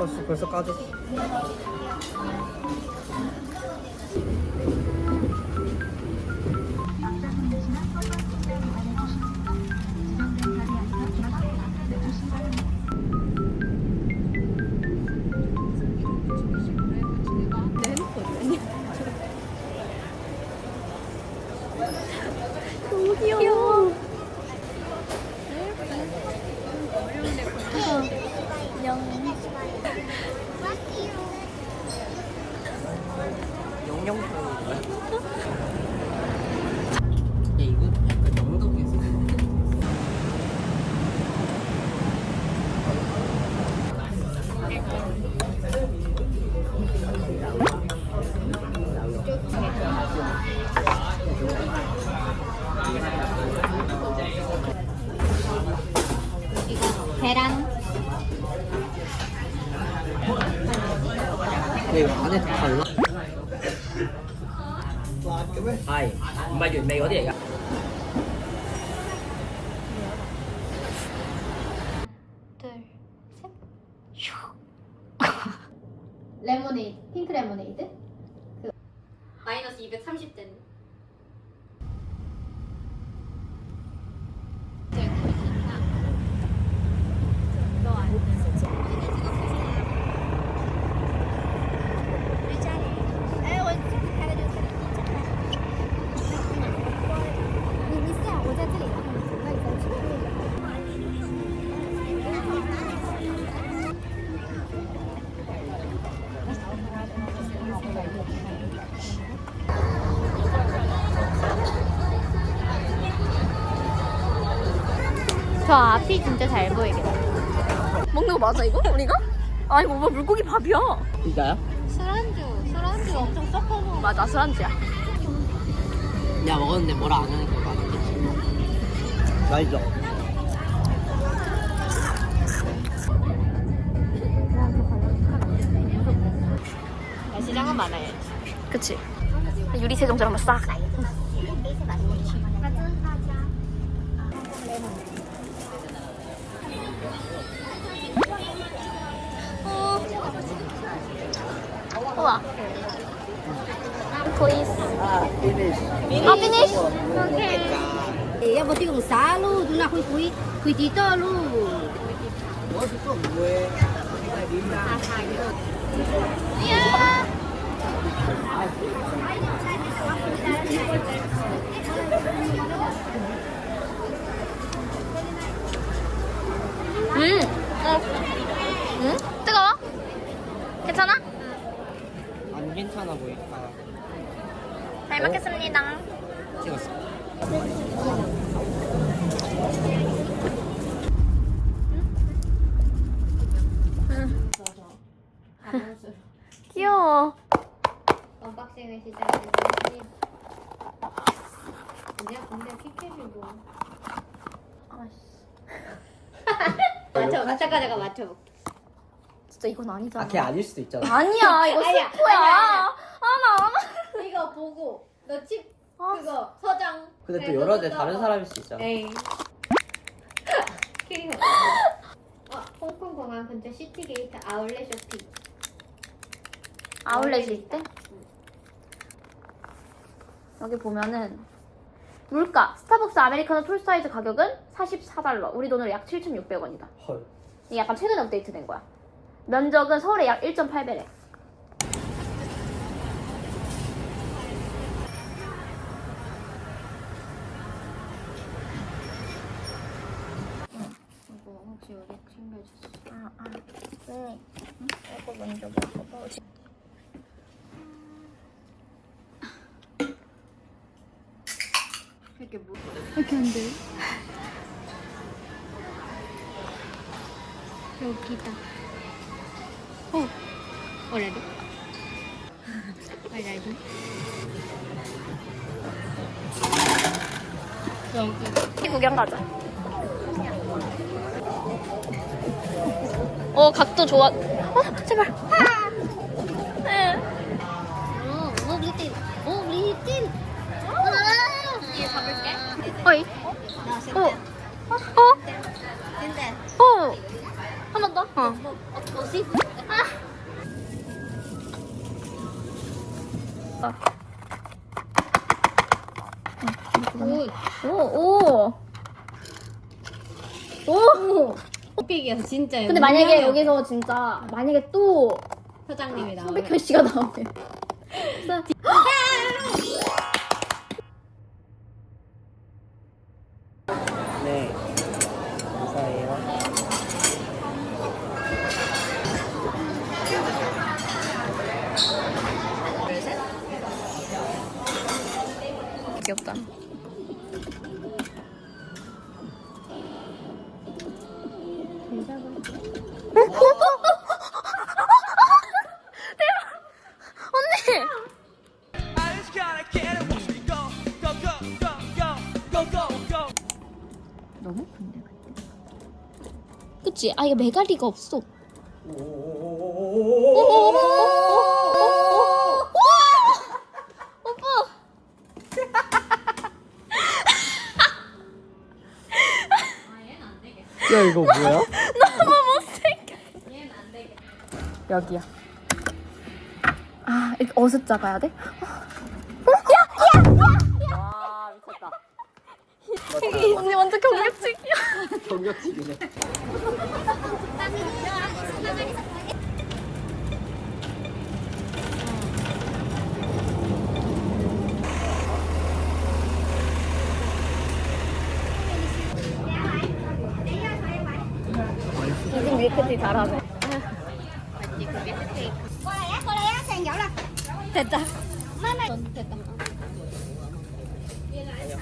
벌써, 벌써 까졌어. 너무 귀여워. 영영탕인가? 야 이거 약간 영덕에서 계란. 근데 이거 안에 다 달라? Ai, có 둘, 셋. 슉. 레모네이드, 핑크 레모네이드. 그 마이너스 230 저 앞이 진짜 잘 보이겠다. 먹는 거 맞아 이거? 우리가? 아 이거 뭐 물고기 밥이야 이거야? 술안주, 술안주 엄청 섞어서. 맞아 술안주야 내가 먹었는데 뭐라 안 하는 거 같아 맛있어 야시장은 많아요. 그치 유리세정처럼 싹 우와 보이스 아 피니쉬 아 피니쉬 Thì em vào tiêu xá luôn, chúng ta khui khui khui tí tơ luôn. 음 어. 응? 뜨거워? 괜찮아? 안 괜찮아 보일까. 잘 먹겠습니다. 찍었어. 귀여워. 언박싱을 시작해서 그냥 근데 피켓이 뭐 맞춰 맞춰가다가 맞춰볼게 진짜 이건 아니잖아. 아 걔 아닐 수도 있잖아. 아니야 이거 아니야, 스프야 아니야, 아나 이거 보고 너 칩 아. 그거 서장. 근데 또 여러 대 다른 사람일 수 있잖아. 에이. 키링 어, 홍콩 공항 근처 시티게이트 아울렛 쇼핑. 아울렛이 있대? 여기 보면은 물가 스타벅스 아메리카노 톨 사이즈 가격은 44달러. 우리 돈으로 약 7,600원이다. 헐. 이게 약간 최근에 업데이트 된 거야 면적은 서울의 약 1.8배래 이거 혹시 여기 챙겨줬어 아, 아, 네. 이거 먼저 먹어봐. 이렇게 뭐 이렇게 안 돼. 여기다 어 뭐래도 뭐래도 여기 구경 가자. 어, 각도 좋아. 어, 제발. 응. 어, 어. 어, 리틴. 얘 잡을게. 어이. 어. 어. 어. 한 번 더. 어. 뭐, 어, 뭐지? 아, 오, 오. 오. 삐기야 진짜. 근데 만약에 여기서 진짜 만약에 또 사장님이 나오면 송백현 씨가 나오면 그치? 아 이거 메가리가 없어. 야 이거 뭐야? 여기야. 아 이렇게 어슷 잡아야 돼? 와 미쳤다. 언니 완전 경력직이야. 경력직이네. 이집 밀크티 잘하네.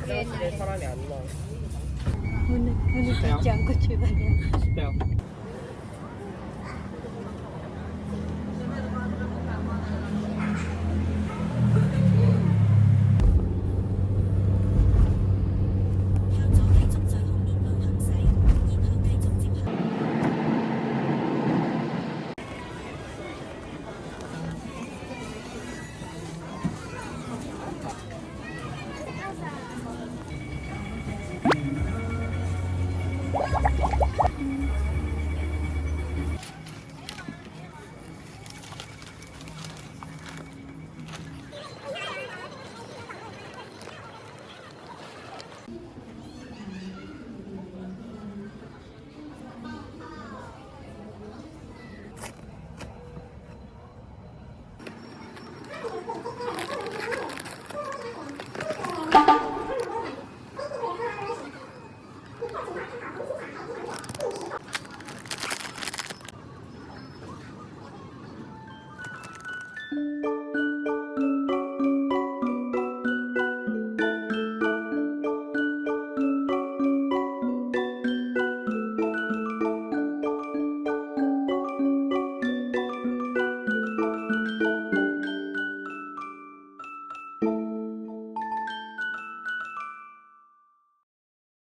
화장실에 사람이 안 나와. 문을 문을 닫지 않고 출발해.